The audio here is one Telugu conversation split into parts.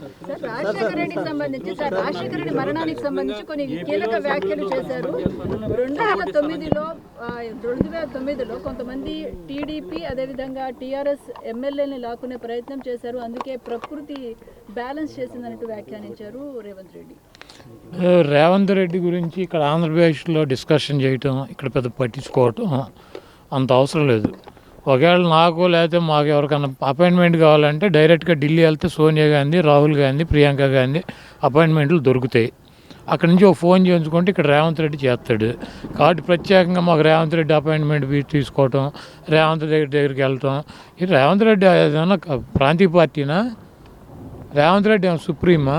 సార్ రాజశేఖర రెడ్డికి సంబంధించి సార్ రాజశేఖర రెడ్డి మరణానికి సంబంధించి కొన్ని కీలక వ్యాఖ్యలు చేశారు. రెండు వేల తొమ్మిదిలో రెండు వేల తొమ్మిదిలో కొంతమంది టీడీపీ అదేవిధంగా టీఆర్ఎస్ ఎమ్మెల్యేని లాక్కునే ప్రయత్నం చేశారు. అందుకే ప్రకృతి బ్యాలెన్స్ చేసిందన్నట్టు వ్యాఖ్యానించారు రేవంత్ రెడ్డి. రేవంత్ రెడ్డి గురించి ఇక్కడ ఆంధ్రప్రదేశ్లో డిస్కషన్ చేయటం ఇక్కడ పెద్ద పట్టించుకోవటం అంత అవసరం లేదు. ఒకవేళ నాకు లేకపోతే మాకు ఎవరికైనా అపాయింట్మెంట్ కావాలంటే డైరెక్ట్గా ఢిల్లీ వెళ్తే సోనియా గాంధీ రాహుల్ గాంధీ ప్రియాంక గాంధీ అపాయింట్మెంట్లు దొరుకుతాయి. అక్కడి నుంచి ఒక ఫోన్ చేయించుకుంటే ఇక్కడ రేవంత్ రెడ్డి చేస్తాడు. కాబట్టి ప్రత్యేకంగా మాకు రేవంత్ రెడ్డి అపాయింట్మెంట్ తీసుకోవటం రేవంత్ రెడ్డి దగ్గరికి వెళ్ళటం. ఈ రేవంత్ రెడ్డి ఏదైనా ప్రాంతీయ పార్టీనా? రేవంత్ రెడ్డి ఏమైనా సుప్రీమా?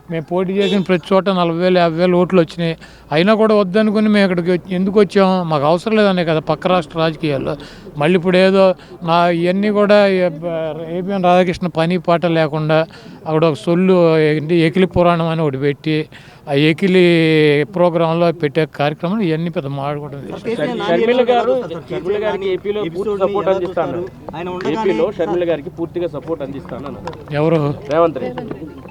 మేము పోటీ చేసిన ప్రతి చోట నలభై వేలు యాభై వేలు ఓట్లు వచ్చినాయి. అయినా కూడా వద్దనుకుని మేము ఇక్కడికి ఎందుకు వచ్చాం? మాకు అవసరం లేదనే కదా పక్క రాష్ట్ర రాజకీయాల్లో. మళ్ళీ ఇప్పుడు ఏదో నా ఇవన్నీ కూడా ఏపీఎన్ రాధాకృష్ణ పని పాట లేకుండా అక్కడ ఒక సొల్లు ఏంటి ఎకిలి పురాణం అని ఒకటి పెట్టి ఆ ఎకిలి ప్రోగ్రాంలో పెట్టే కార్యక్రమం ఇవన్నీ పెద్ద మాట్లాడుకోవడం గారికి పూర్తిగా సపోర్ట్ అందిస్తాను. ఎవరు? రేవంత్ రెడ్డి.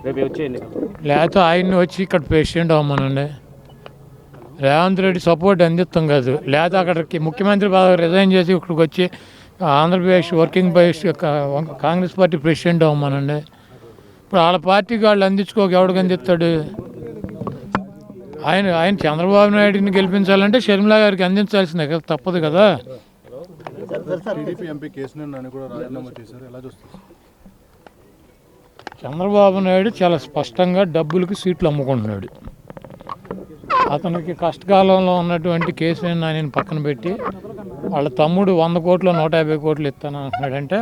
రేపు వచ్చేయండి. లేకపోతే ఆయన్ని వచ్చి ఇక్కడ పేషెంట్ అవ్వమనండి. రేవంత్ రెడ్డి సపోర్ట్ అందిస్తాం కాదు. లేదా అక్కడికి ముఖ్యమంత్రి బాగా రిజైన్ చేసి ఇక్కడికి వచ్చి Andhra Pradesh working vice Congress party president అవ్వమనండి. ఇప్పుడు వాళ్ళ పార్టీకి వాళ్ళు అందించుకోక ఎవడికి అందిస్తాడు? ఆయన ఆయన చంద్రబాబు నాయుడిని గెలిపించాలంటే షర్మిలా గారికి అందించాల్సిందే కదా తప్పదు కదా. టీడీపీ ఎంపీ కూడా ఎలా చూస్తారు? చంద్రబాబు నాయుడు చాలా స్పష్టంగా డబ్బులకి సీట్లు అమ్ముకుంటున్నాడు. అతనికి కష్టకాలంలో ఉన్నటువంటి కేసీఆర్ నానిని పక్కన పెట్టి వాళ్ళ తమ్ముడు వంద కోట్లు నూట యాభై కోట్లు ఇస్తాను అంటున్నాడంటే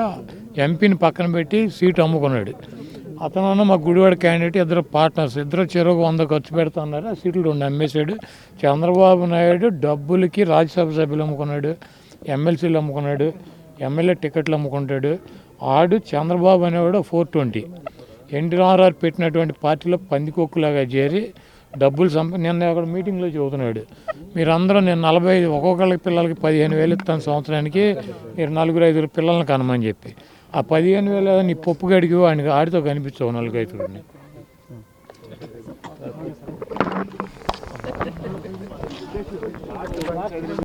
ఎంపీని పక్కన పెట్టి సీటు అమ్ముకున్నాడు. అతను మా గుడివాడ క్యాండిడేట్ ఇద్దరు పార్ట్నర్స్ ఇద్దరు చెరువు వంద ఖర్చు పెడుతున్నారు ఆ సీట్లు రెండు అమ్మేశాడు. చంద్రబాబు నాయుడు డబ్బులకి రాజ్యసభ సభ్యులు అమ్ముకున్నాడు ఎమ్మెల్సీలు అమ్ముకున్నాడు ఎమ్మెల్యే టికెట్లు అమ్ముకుంటాడు. ఆడు చంద్రబాబు అనేవాడు ఫోర్ ట్వంటీ ఎన్డీఆర్ఆర్ పెట్టినటువంటి పార్టీలో పందికొక్కులాగా చేరి డబ్బులు సంప నిన్న అక్కడ మీటింగ్లో చెబుతున్నాడు మీరందరూ నేను నలభై ఐదు ఒక్కొక్కళ్ళకి పిల్లలకి పదిహేను వేలు ఇస్తాను సంవత్సరానికి మీరు నలుగురు ఐదుగురు పిల్లల్ని కనమని చెప్పి. ఆ పదిహేను వేలు నీ పప్పు గడికి ఆయనకి ఆడితో కనిపించవు నలుగురు ఐదుగురిని